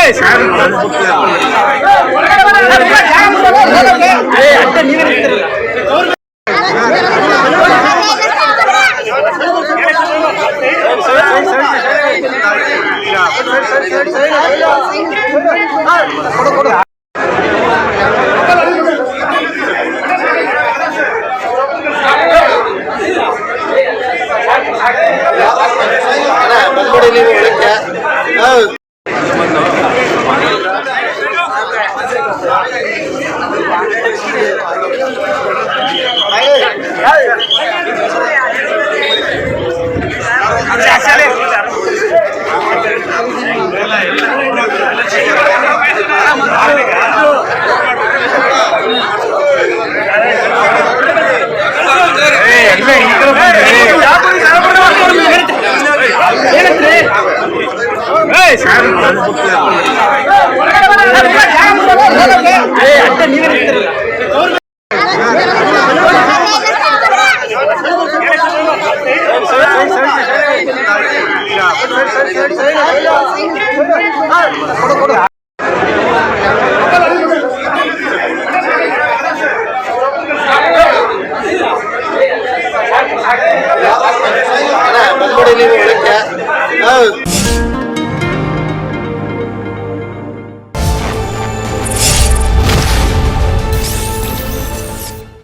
Hey, சரி சரி சரி అంటే Oh.